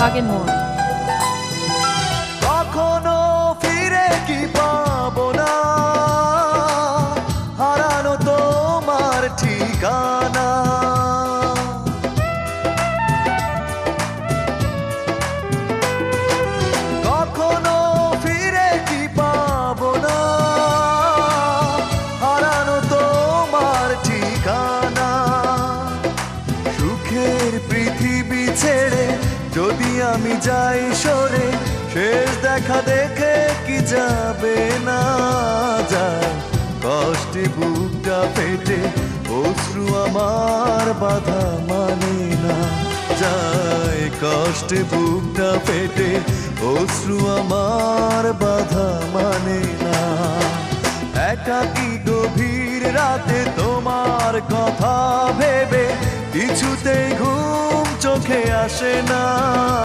বাগের মোড়। কখনো ফিরে কি না? হারানো তোমার ঠিকানা। আমি যাই সরে, শেষ দেখা দেখে কি যাবে না যায়। কষ্টে বুকটা ফেটে, অশ্রু আমার বাধা মানে না যায়। কষ্টে বুকটা ফেটে, অশ্রু আমার বাধা মানে না। একাকি গভীর রাতে তোমার কথা ভেবে, কিছুতেই ঘুম চোখে আসে না।